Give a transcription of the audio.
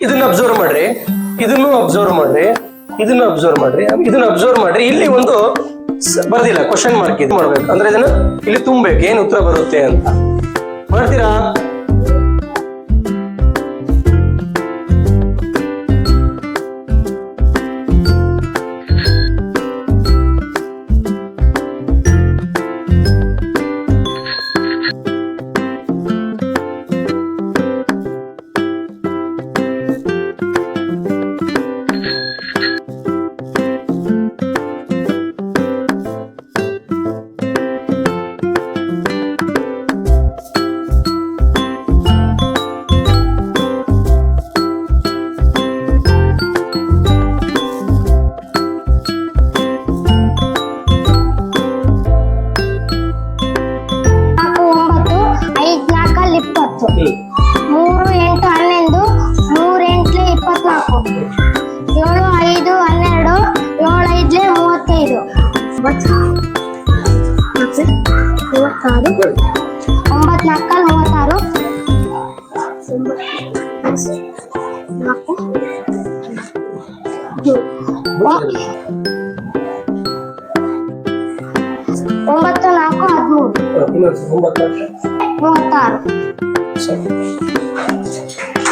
ಇದನ್ನ ಅಬ್ಸರ್ವ್ ಮಾಡ್ರಿ. ಇದನ್ನು ಅಬ್ಸರ್ವ್ ಮಾಡ್ರಿ. ಇದನ್ನ ಅಬ್ಸರ್ವ್ ಮಾಡ್ರಿ. ಇದನ್ನ ಅಬ್ಸರ್ವ್ ಮಾಡ್ರಿ. ಇಲ್ಲಿ ಒಂದು ಬರ್ದಿಲ್ಲ ಕ್ವಶನ್ ಮಾರ್ಕ್ ಇದು ಮಾಡ್ಬೇಕು. ಅಂದ್ರೆ ಇದನ್ನ ಇಲ್ಲಿ ತುಂಬಬೇಕು. ಏನ್ ಉತ್ತರ ಬರುತ್ತೆ ಅಂತ. ಮಾಡ್ತೀರಾ ಏಳು ಐದು ಹನ್ನೆರಡು ಏಳು ಐದ್ಲೆ ಮೂವತ್ತೈದು ಮತ್ತೆ ಮೂವತ್ತಾರು ಒಂಬತ್ತು ನಾಲ್ಕಲ್ಲಿ ಮೂವತ್ತಾರು ನಾಲ್ಕು ಒಂಬತ್ತು ನಾಲ್ಕು ಹದಿಮೂರು ಮೂವತ್ತಾರು ಸರಿ.